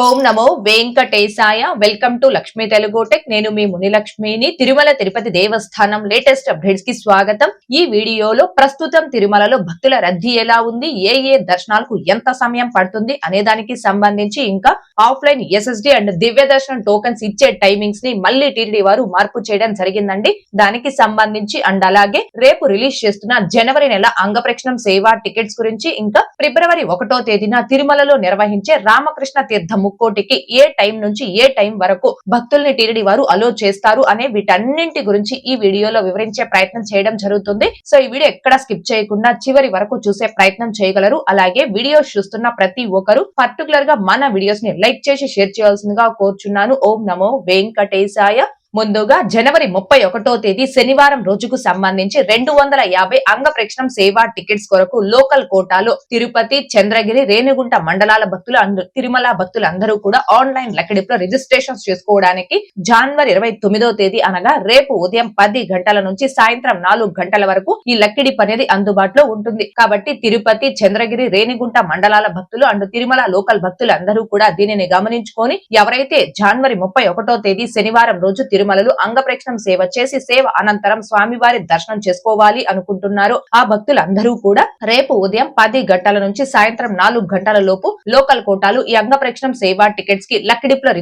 ఓం నమో వెంకటేశాయ. Welcome to Lakshmi Telugu tech. నేను మీ మునిలక్ష్మిని. తిరుమల తిరుపతి దేవస్థానం లేటెస్ట్ అప్డేట్స్కి స్వాగతం. ఈ వీడియోలో ప్రస్తుతం తిరుమలలో భక్తుల రద్దీ ఎలా ఉంది? ఏ ఏ దర్శనాలకు ఎంత సమయం పడుతుంది? అనే దానికి సంబంధించి ఇంకా ఆఫ్లైన్ ఎస్ఎస్డి అండ్ దివ్య దర్శనం టోకెన్స్ ఇచ్చే టైమింగ్స్ని మళ్ళీ టీటీడీ వారు మార్పు చేయడం జరిగిందండి. దానికి సంబంధించి అండ్ అలాగే రేపు రిలీజ్ చేస్తున్న జనవరి నెల అంగప్రక్షణం సేవా టికెట్స్ గురించి ఇంకా ఫిబ్రవరి ఒకటో తేదీన తిరుమలలో నిర్వహించే రామకృష్ణ తీర్థం ముక్కోటికి ఏ టైం నుంచి ఏ టైం వరకు భక్తుల్ని టీరడి వారు అలో చేస్తారు అనే వీటన్నింటి గురించి ఈ వీడియోలో వివరించే ప్రయత్నం చేయడం జరుగుతుంది. సో ఈ వీడియో ఎక్కడ స్కిప్ చేయకుండా చివరి వరకు చూసే ప్రయత్నం చేయగలరు. అలాగే వీడియోస్ చూస్తున్న ప్రతి ఒక్కరు పర్టికులర్గా మన వీడియోస్ని లైక్ చేసి షేర్ చేయాల్సిందిగా కోరుచున్నాను. ఓం నమో వెంకటేశాయ. ముందుగా జనవరి ముప్పై ఒకటో తేదీ శనివారం రోజుకు సంబంధించి రెండు వందల యాభై అంగప్రక్షణం సేవా టికెట్స్ కొరకు లోకల్ కోటాలో తిరుపతి చంద్రగిరి రేణిగుంట మండలాల భక్తులు తిరుమల భక్తులందరూ కూడా ఆన్లైన్ లెక్కడిపులో రిజిస్ట్రేషన్ చేసుకోవడానికి జనవరి ఇరవై తొమ్మిదో తేదీ అనగా రేపు ఉదయం పది గంటల నుంచి సాయంత్రం నాలుగు గంటల వరకు ఈ లక్కిడిప్ అనేది అందుబాటులో ఉంటుంది. కాబట్టి తిరుపతి చంద్రగిరి రేణిగుంట మండలాల భక్తులు అండ్ తిరుమల లోకల్ భక్తులు అందరూ కూడా దీనిని గమనించుకొని ఎవరైతే జనవరి ముప్పై ఒకటో తేదీ శనివారం రోజు తిరు తిరుమలలో అంగప్రక్షణం సేవ చేసి సేవ అనంతరం స్వామివారి దర్శనం చేసుకోవాలి అనుకుంటున్నారు. ఆ భక్తులందరూ కూడా రేపు ఉదయం పది గంటల నుంచి సాయంత్రం నాలుగు గంటల లోపు లోకల్ కోటాలు ఈ అంగప్రక్షణం సేవా టికెట్స్కి లక్కిడిప్లో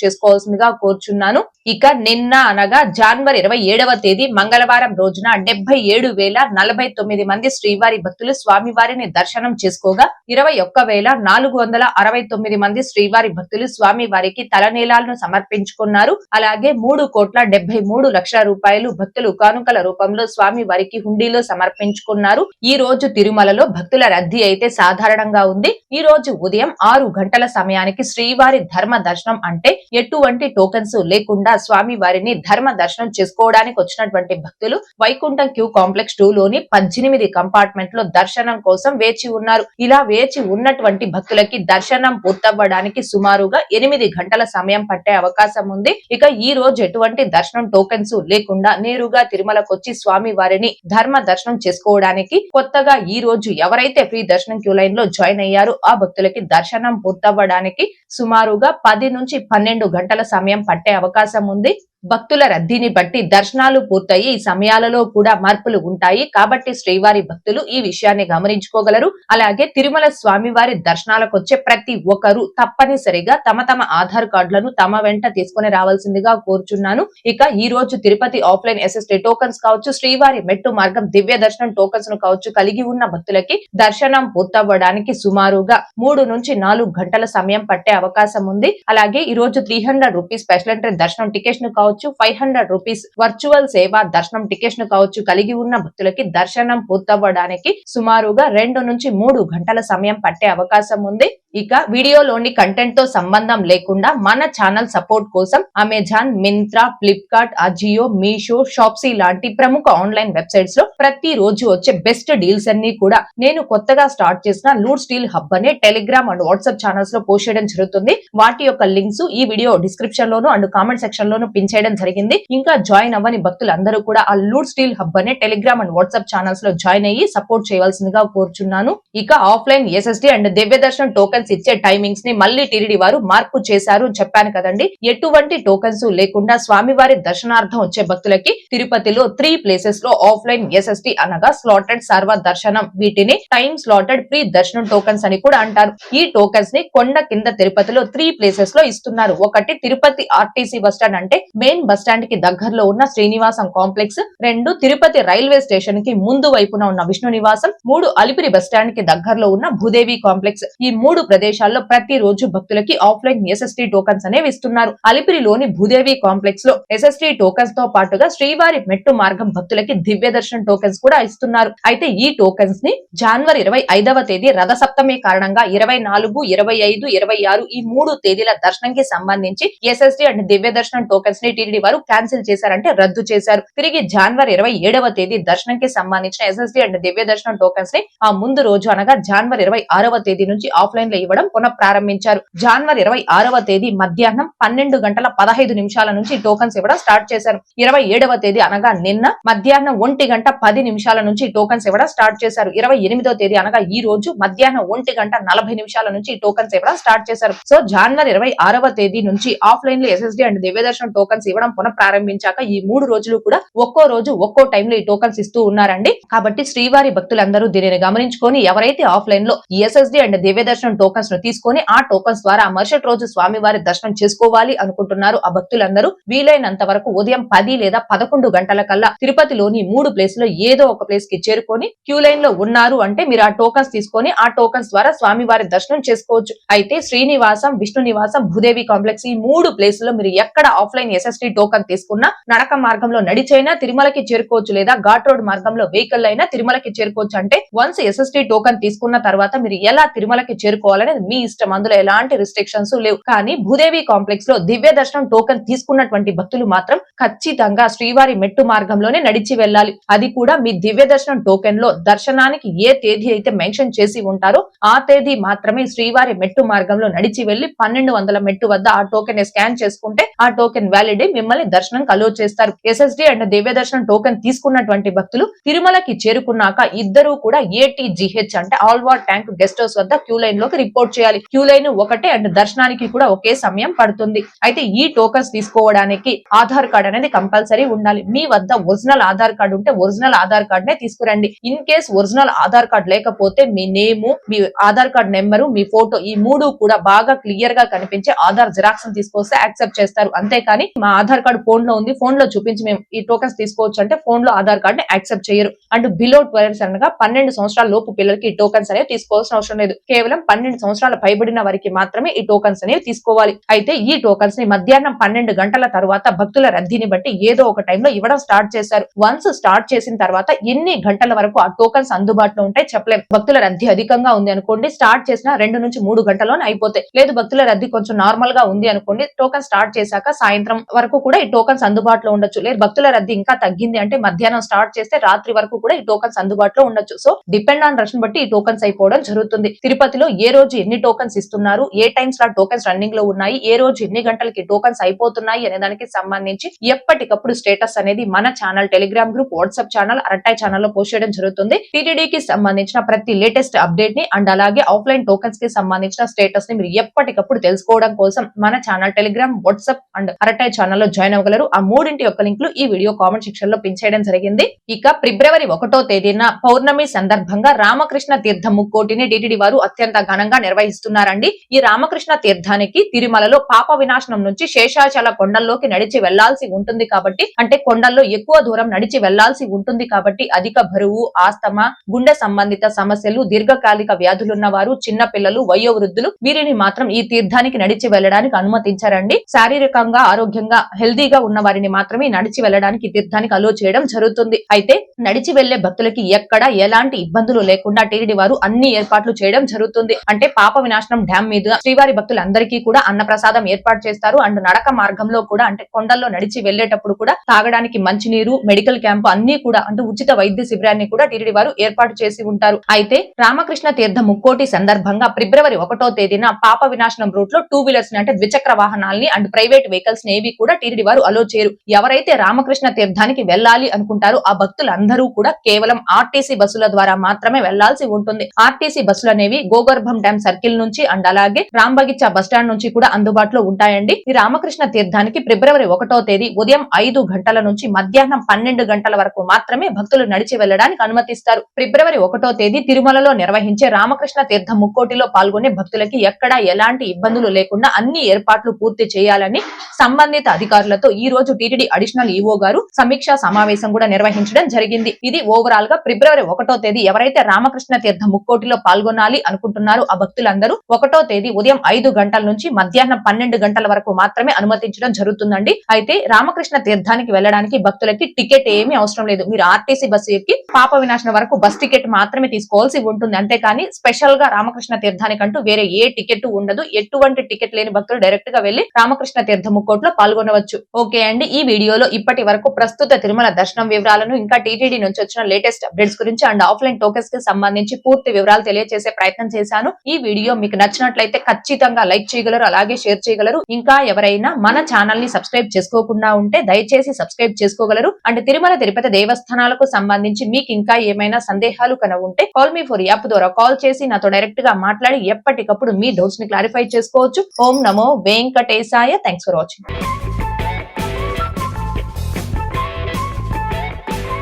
చేసుకోవాల్సిందిగా కోరుచున్నాను. ఇక నిన్న అనగా జనవరి ఇరవై ఏడవ తేదీ మంగళవారం రోజున డెబ్బై ఏడు వేల నలభై తొమ్మిది మంది శ్రీవారి భక్తులు స్వామివారిని దర్శనం చేసుకోగా ఇరవై ఒక్క వేల నాలుగు వందల అరవై తొమ్మిది మంది శ్రీవారి భక్తులు స్వామివారికి తలనీలాలను సమర్పించుకున్నారు. అలాగే మూడు కోట్ల డెబ్బై మూడు లక్షల రూపాయలు భక్తులు కానుకల రూపంలో స్వామి వారికి హుండీలో సమర్పించుకున్నారు. ఈ రోజు తిరుమలలో భక్తుల రద్దీ అయితే సాధారణంగా ఉంది. ఈ రోజు ఉదయం ఆరు గంటల సమయానికి శ్రీవారి ధర్మ దర్శనం అంటే ఎటువంటి టోకెన్స్ లేకుండా స్వామి వారిని ధర్మ దర్శనం చేసుకోవడానికి వచ్చినటువంటి భక్తులు వైకుంఠం క్యూ కాంప్లెక్స్ టూ లోని పద్దెనిమిది కంపార్ట్మెంట్లో దర్శనం కోసం వేచి ఉన్నారు. ఇలా వేచి ఉన్నటువంటి భక్తులకి దర్శనం పూర్తవ్వడానికి సుమారుగా ఎనిమిది గంటల సమయం పట్టే అవకాశం ఉంది. ఇక ఈ రోజు ఎటువంటి దర్శనం టోకెన్స్ లేకుండా నేరుగా తిరుమలకొచ్చి స్వామి వారిని ధర్మ దర్శనం చేసుకోవడానికి కొత్తగా ఈ రోజు ఎవరైతే ఫ్రీ దర్శనం క్యూ లైన్లో జాయిన్ అయ్యారో ఆ భక్తులకి దర్శనం పూర్తవ్వడానికి సుమారుగా పది నుంచి పన్నెండు గంటల సమయం పట్టే అవకాశం ఉంది. భక్తుల రద్దీని బట్టి దర్శనాలు పూర్తయి ఈ సమయాలలో కూడా మార్పులు ఉంటాయి. కాబట్టి శ్రీవారి భక్తులు ఈ విషయాన్ని గమనించుకోగలరు. అలాగే తిరుమల స్వామివారి దర్శనాలకు వచ్చే ప్రతి ఒక్కరూ తప్పనిసరిగా తమ తమ ఆధార్ కార్డులను తమ వెంట తీసుకుని రావాల్సిందిగా కోరుచున్నాను. ఇక ఈ రోజు తిరుపతి ఆఫ్లైన్ ఎస్ఎస్టీ టోకన్స్ కావచ్చు శ్రీవారి మెట్టు మార్గం దివ్య దర్శనం టోకన్స్ను కావచ్చు కలిగి ఉన్న భక్తులకి దర్శనం పూర్తవ్వడానికి సుమారుగా మూడు నుంచి నాలుగు గంటల సమయం పట్టే అవకాశం ఉంది. అలాగే ఈ రోజు three hundred rupees special entry దర్శనం టికెట్స్ను కావచ్చు ఫైవ్ హండ్రెడ్ రూపీస్ వర్చువల్ సేవ దర్శనం టికెట్స్ను కావచ్చు కలిగి ఉన్న భక్తులకి దర్శనం పూర్తవ్వడానికి సుమారుగా రెండు నుంచి మూడు గంటల సమయం పట్టే అవకాశం ఉంది. ఇక వీడియోలోని కంటెంట్తో సంబంధం లేకుండా మన ఛానల్ సపోర్ట్ కోసం అమెజాన్ మింత్రా ఫ్లిప్కార్ట్ అజియో మీషో షాప్సీ లాంటి ప్రముఖ ఆన్లైన్ వెబ్సైట్స్లో ప్రతి రోజు వచ్చే బెస్ట్ డీల్స్ అన్ని కూడా నేను కొత్తగా స్టార్ట్ చేసిన లూడ్ స్టీల్ హబ్ అనే టెలిగ్రామ్ అండ్ వాట్సాప్ ఛానల్స్లో పోస్ట్ చేయడం జరుగుతుంది. వాటి యొక్క లింక్స్ ఈ వీడియో డిస్క్రిప్షన్ లోను అండ్ కామెంట్ సెక్షన్ లోను పిన్ చేయడం జరిగింది. ఇంకా జాయిన్ అవ్వని భక్తులందరూ కూడా ఆ లూడ్ స్టీల్ హబ్ అనే టెలిగ్రామ్ అండ్ వాట్సాప్ ఛానల్స్లో జాయిన్ అయ్యి సపోర్ట్ చేయవలసిందిగా కోరుచున్నాను. ఇక ఆఫ్లైన్ ఎస్ఎస్డి అండ్ దివ్య టోకెన్ టోకన్స్ ఇచ్చే టైమింగ్స్ని మళ్ళీ టీడీ వారు మార్పు చేశారు చెప్పాను కదండి. ఎటువంటి టోకెన్స్ లేకుండా స్వామివారి దర్శనార్థం వచ్చే భక్తులకి తిరుపతిలో త్రీ ప్లేసెస్లో ఆఫ్లైన్ ఎస్ఎస్టీ అనగా స్లాటెడ్ సర్వ దర్శనం వీటిని టైం స్లాటెడ్ ప్రీ దర్శనం టోకెన్స్ అని కూడా అంటారు. ఈ టోకెన్స్ని కొండ కింద తిరుపతిలో త్రీ ప్లేసెస్లో ఇస్తున్నారు. ఒకటి తిరుపతి ఆర్టీసీ బస్ స్టాండ్ అంటే మెయిన్ బస్ స్టాండ్కి దగ్గరలో ఉన్న శ్రీనివాసం కాంప్లెక్స్ రెండు తిరుపతి రైల్వే స్టేషన్కి ముందు వైపున ఉన్న విష్ణు నివాసం మూడు అలిపిరి బస్ స్టాండ్కి దగ్గరలో ఉన్న భూదేవి కాంప్లెక్స్ ఈ మూడు ప్రదేశాల్లో ప్రతి రోజు భక్తులకి ఆఫ్లైన్ ఎస్ఎస్టీ టోకన్స్ అనేవి ఇస్తున్నారు. అలిపిరిలోని భూదేవి కాంప్లెక్స్లో ఎస్ఎస్టీ టోకన్స్తో పాటుగా శ్రీవారి మెట్టు మార్గం భక్తులకి దివ్య దర్శనం టోకన్స్ కూడా ఇస్తున్నారు. అయితే ఈ టోకెన్స్ని జనవరి ఇరవై ఐదవ తేదీ రథ సప్తమి కారణంగా ఇరవై నాలుగు ఇరవై ఐదు ఇరవై ఆరు ఈ మూడు తేదీల దర్శనంకి సంబంధించి ఎస్ఎస్టీ అండ్ దివ్య దర్శనం టోకెన్స్ని టీడీ వారు క్యాన్సిల్ చేశారంటే రద్దు చేశారు. తిరిగి జనవరి ఇరవై ఏడవ తేదీ దర్శనంకి సంబంధించిన ఎస్ఎస్టీ అండ్ దివ్య దర్శనం టోకన్స్ని ఆ ముందు రోజు అనగా జనవరి ఇరవై ఆరవ తేదీ నుంచి ఆఫ్లైన్లో ఇవ్వడం పునః ప్రారంభించారు జనవరి ఇరవై ఆరవ తేదీ మధ్యాహ్నం పన్నెండు గంటల పదహైదు నిమిషాల నుంచి టోకన్స్ ఇవ్వడం స్టార్ట్ చేశారు. ఇరవై ఏడవ తేదీ అనగా నిన్న మధ్యాహ్నం ఒంటి గంట పది నిమిషాల నుంచి టోకన్స్ ఇవ్వడం స్టార్ట్ చేశారు. ఇరవై ఎనిమిదో తేదీ అనగా ఈ రోజు మధ్యాహ్నం ఒంటి గంట నలభై నిమిషాల నుంచి టోకన్స్ ఇవ్వడం స్టార్ట్ చేశారు. సో జనవరి ఇరవై ఆరవ తేదీ నుంచి ఆఫ్లైన్లో ఎస్ఎస్డి అండ్ దివ్యదర్శన్ టోకన్స్ ఇవ్వడం పునః ప్రారంభించాక ఈ మూడు రోజులు కూడా ఒక్కో రోజు ఒక్కో టైంలో ఈ టోకన్స్ ఇస్తూ ఉన్నారండి. కాబట్టి శ్రీవారి భక్తులందరూ దీనిని గమనించుకొని ఎవరైతే ఆఫ్లైన్లో ఎస్ఎస్డి అండ్ దివ్యదర్శనం టోకన్స్ను తీసుకొని ఆ టోకన్స్ ద్వారా మరుసటి రోజు స్వామివారి దర్శనం చేసుకోవాలి అనుకుంటున్నారు. ఆ భక్తులందరూ వీలైనంత వరకు ఉదయం పది లేదా పదకొండు గంటల కల్లా తిరుపతిలోని మూడు ప్లేస్లో ఏదో ఒక ప్లేస్కి చేరుకొని క్యూ లైన్లో ఉన్నారు అంటే మీరు ఆ టోకన్స్ తీసుకొని ఆ టోకన్స్ ద్వారా స్వామివారి దర్శనం చేసుకోవచ్చు. అయితే శ్రీనివాసం విష్ణు నివాసం భూదేవి కాంప్లెక్స్ ఈ మూడు ప్లేస్లో మీరు ఎక్కడ ఆఫ్లైన్ ఎస్ఎస్టీ టోకన్ తీసుకున్నా నడక మార్గంలో నడిచైనా తిరుమలకి చేరుకోవచ్చు లేదా ఘాట్ రోడ్ మార్గంలో వెహికల్ అయినా తిరుమలకి చేరుకోవచ్చు అంటే వన్స్ ఎస్ఎస్టీ టోకన్ తీసుకున్న తర్వాత మీరు ఎలా తిరుమలకి చేరుకోవాలి తీసుకోవాలనేది మీ ఇష్టం. అందులో ఎలాంటి రిస్ట్రిక్షన్స్ లేవు. కానీ భూదేవి కాంప్లెక్స్లో దివ్య దర్శనం టోకన్ తీసుకున్నటువంటి భక్తులు మాత్రం ఖచ్చితంగా శ్రీవారి మెట్టు మార్గంలోనే నడిచి వెళ్ళాలి. అది కూడా మీ దివ్య దర్శనం టోకెన్లో దర్శనానికి ఏ తేదీ అయితే మెన్షన్ చేసి ఉంటారో ఆ తేదీ మాత్రమే శ్రీవారి మెట్టు మార్గంలో నడిచి వెళ్ళి పన్నెండు వందల మెట్టు వద్ద ఆ టోకెన్ స్కాన్ చేసుకుంటే ఆ టోకెన్ వ్యాలిడ్ మిమ్మల్ని దర్శనం కలో చేస్తారు. ఎస్ఎస్డి అండ్ దివ్య దర్శనం టోకెన్ తీసుకున్నటువంటి భక్తులు తిరుమలకి చేరుకున్నాక ఇద్దరు కూడా ఏటీజీహెచ్ అంటే ఆల్వార్ ట్యాంక్ గెస్ట్ హౌస్ వద్ద క్యూ లైన్లోకి రిపోర్ట్ చేయాలి. క్యూ లైన్ ఒకటే అండ్ దర్శనానికి కూడా ఒకే సమయం పడుతుంది. అయితే ఈ టోకన్స్ తీసుకోవడానికి ఆధార్ కార్డ్ అనేది కంపల్సరీ ఉండాలి. మీ వద్ద ఒరిజినల్ ఆధార్ కార్డు ఉంటే ఒరిజినల్ ఆధార్ కార్డ్ నే తీసుకురండి. In case original Aadhaar card లేకపోతే మీ నేము మీ ఆధార్ కార్డ్ నెంబరు మీ ఫోటో ఈ మూడు కూడా బాగా క్లియర్గా కనిపించే ఆధార్ జిరాక్స్ తీసుకొస్తే యాక్సెప్ట్ చేస్తారు. అంతేకాని మా ఆధార్ కార్డు ఫోన్లో ఉంది. ఫోన్లో చూపించి మేము ఈ టోకన్స్ తీసుకోవచ్చు అంటే ఫోన్లో ఆధార్ కార్డ్ని యాక్సెప్ట్ చేయరు. అండ్ బిలో ట్వెల్వ్ అనగా పన్నెండు సంవత్సరాల లోపు పిల్లలకి ఈ టోకన్స్ అనేవి తీసుకోవాల్సిన అవసరం లేదు. కేవలం పన్నెండు సంవత్సరాల పైబడిన వారికి మాత్రమే ఈ టోకన్స్ అనేవి తీసుకోవాలి. అయితే ఈ టోకన్స్ని మధ్యాహ్నం పన్నెండు గంటల తర్వాత భక్తుల రద్దీని బట్టి ఏదో ఒక టైంలో ఇవ్వడం స్టార్ట్ చేశారు. వన్స్ స్టార్ట్ చేసిన తర్వాత ఎన్ని గంటల వరకు ఆ టోకన్స్ అందుబాటులో ఉంటాయి చెప్పలేం. భక్తుల రద్దీ అధికంగా ఉంది అనుకోండి స్టార్ట్ చేసిన రెండు నుంచి మూడు గంటల్లోనే అయిపోతాయి. లేదు భక్తుల రద్దీ కొంచెం నార్మల్గా ఉంది అనుకోండి టోకన్ స్టార్ట్ చేశాక సాయంత్రం వరకు కూడా ఈ టోకన్స్ అందుబాటులో ఉండొచ్చు. లేదు భక్తుల రద్దీ ఇంకా తగ్గింది అంటే మధ్యాహ్నం స్టార్ట్ చేస్తే రాత్రి వరకు కూడా ఈ టోకన్స్ అందుబాటులో ఉండొచ్చు. సో డిపెండ్ ఆన్ రష్ బట్టి ఈ టోకన్స్ అయిపోవడం జరుగుతుంది. తిరుపతిలో ఏ రోజు ఎన్ని టోకన్స్ ఇస్తున్నారు? ఏ టైమ్స్లో టోకన్స్ రన్నింగ్లో ఉన్నాయి? ఏ రోజు ఎన్ని గంటలకి టోకన్స్ అయిపోతున్నాయి? అనే దానికి సంబంధించి ఎప్పటికప్పుడు స్టేటస్ అనేది మన channel Telegram group WhatsApp channel Arattai ఛానల్లో పోస్ట్ చేయడం జరుగుతుంది. టీటీడీకి సంబంధించిన ప్రతి లేటెస్ట్ అప్డేట్ని అండ్ అలాగే ఆఫ్లైన్ టోకన్స్కి సంబంధించిన స్టేటస్ని మీరు ఎప్పటికప్పుడు తెలుసుకోవడం కోసం మన channel Telegram WhatsApp and Arattai ఛానల్లో జాయిన్ అవ్వగలరు. ఆ మూడింటి యొక్క లింక్ ఈ వీడియో కామెంట్ సెక్షన్లో పిన్ చేయడం జరిగింది. ఇక ఫిబ్రవరి ఒకటో తేదీన పౌర్ణమి సందర్భంగా రామకృష్ణ తీర్థ ముక్కోటిని టీటీడీ వారు అత్యంత ఘనంగా నిర్వహిస్తున్నారండి. ఈ రామకృష్ణ తీర్థానికి తిరుమలలో పాప వినాశనం నుంచి శేషాచల కొండల్లోకి నడిచి వెళ్ళాల్సి ఉంటుంది కాబట్టి అంటే కొండల్లో ఎక్కువ దూరం నడిచి వెళ్ళాల్సి ఉంటుంది కాబట్టి అధిక బరువు ఆస్తమా గుండె సంబంధిత సమస్యలు దీర్ఘకాలిక వ్యాధులున్న వారు చిన్న పిల్లలు వయోవృద్ధులు వీరిని మాత్రం ఈ తీర్థానికి నడిచి వెళ్ళడానికి అనుమతించారండి. శారీరకంగా ఆరోగ్యంగా హెల్దీగా ఉన్న వారిని మాత్రమే నడిచి వెళ్ళడానికి తీర్థానికి అలో చేయడం జరుగుతుంది. అయితే నడిచి వెళ్ళే భక్తులకి ఎక్కడ ఎలాంటి ఇబ్బందులు లేకుండా టీడీ వారు అన్ని ఏర్పాట్లు చేయడం జరుగుతుంది. అంటే పాప వినాశనం డ్యామ్ మీద శ్రీవారి భక్తులందరికీ కూడా అన్నప్రసాదం ఏర్పాటు చేస్తారు. అండ్ నడక మార్గంలో కూడా అంటే కొండల్లో నడిచి వెళ్ళేటప్పుడు కూడా తాగడానికి మంచినీరు మెడికల్ క్యాంప్ అన్ని కూడా అంటే ఉచిత వైద్య శిబిరాన్ని కూడా టీటీడీ వారు ఏర్పాటు చేసి ఉంటారు. అయితే రామకృష్ణ తీర్థ ముక్కోటి సందర్భంగా ఫిబ్రవరి ఒకటో తేదీన పాప వినాశనం రూట్లో టూ వీలర్స్ అంటే ద్విచక్ర వాహనాల్ని అండ్ ప్రైవేట్ వెహికల్స్ నేవి కూడా టీటీడీ వారు అలో చేయరు. ఎవరైతే రామకృష్ణ తీర్థానికి వెళ్ళాలి అనుకుంటారో ఆ భక్తులందరూ కూడా కేవలం ఆర్టీసీ బస్సుల ద్వారా మాత్రమే వెళ్ళాల్సి ఉంటుంది. ఆర్టీసీ బస్సులు అనేవి గోగర్భం డ్యామ్ సర్కిల్ నుంచి అండ్ అలాగే రాంబగిచ్చా బస్ స్టాండ్ నుంచి కూడా అందుబాటులో ఉంటాయండి. ఈ రామకృష్ణ తీర్థానికి ఫిబ్రవరి ఒకటో తేదీ ఉదయం ఐదు గంటల నుంచి మధ్యాహ్నం పన్నెండు గంటల వరకు మాత్రమే భక్తులు నడిచి వెళ్ళడానికి అనుమతిస్తారు. ఫిబ్రవరి ఒకటో తేదీ తిరుమలలో నిర్వహించే రామకృష్ణ తీర్థ ముక్కోటిలో పాల్గొనే భక్తులకి ఎక్కడా ఎలాంటి ఇబ్బందులు లేకుండా అన్ని ఏర్పాట్లు పూర్తి చేయాలని సంబంధిత అధికారులతో ఈ రోజు టీటీడీ అడిషనల్ ఈవో గారు సమీక్షా సమావేశం కూడా నిర్వహించడం జరిగింది. ఇది ఓవరాల్గా ఫిబ్రవరి ఒకటో తేదీ ఎవరైతే రామకృష్ణ తీర్థ ముక్కోటిలో పాల్గొనాలి అనుకుంటున్నారో ఆ భక్తులందరూ ఒకటో తేదీ ఉదయం ఐదు గంటల నుంచి మధ్యాహ్నం పన్నెండు గంటల వరకు మాత్రమే అనుమతించడం జరుగుతుందండి. అయితే రామకృష్ణ తీర్థానికి వెళ్ళడానికి భక్తులకి టికెట్ ఏమీ అవసరం లేదు. మీరు ఆర్టీసీ బస్సు ఎక్కి పాప వినాశనం వరకు బస్ టికెట్ మాత్రమే తీసుకోవాల్సి ఉంటుంది. అంతేకాని స్పెషల్గా రామకృష్ణ తీర్థానికంటూ వేరే ఏ టికెట్ ఉండదు. ఎటువంటి టికెట్ లేని భక్తులు డైరెక్ట్గా వెళ్ళి రామకృష్ణ తీర్థ ముక్కోట్లో పాల్గొనవచ్చు. ఓకే అండి ఈ వీడియోలో ఇప్పటి వరకు ప్రస్తుత తిరుమల దర్శనం వివరాలను ఇంకా టీటీడీ నుంచి వచ్చిన లేటెస్ట్ అప్డేట్స్ గురించి అండ్ ఆఫ్లైన్ టోకెన్స్కి సంబంధించి పూర్తి వివరాలు తెలియజేసే ప్రయత్నం చేశాను. ఈ వీడియో మీకు నచ్చినట్లయితే ఖచ్చితంగా లైక్ చేయగలరు అలాగే షేర్ చేయగలరు. ఇంకా ఎవరైనా మన ఛానల్ని సబ్స్క్రైబ్ చేసుకోకుండా ఉంటే దయచేసి సబ్స్క్రైబ్ చేసుకోగలరు. అండ్ తిరుమల తిరుపతి దేవస్థానాలకు సంబంధించి మీకు ఇంకా ఏమైనా సందేహాలు కన ఉంటే కాల్ మీ ఫోర్ యాప్ ద్వారా కాల్ చేసి నాతో డైరెక్ట్గా మాట్లాడి ఎప్పటికప్పుడు మీ డౌట్స్ని క్లారిఫై చేసుకోవచ్చు. ఓం నమో వెంకటేశాయ. Thanks for watching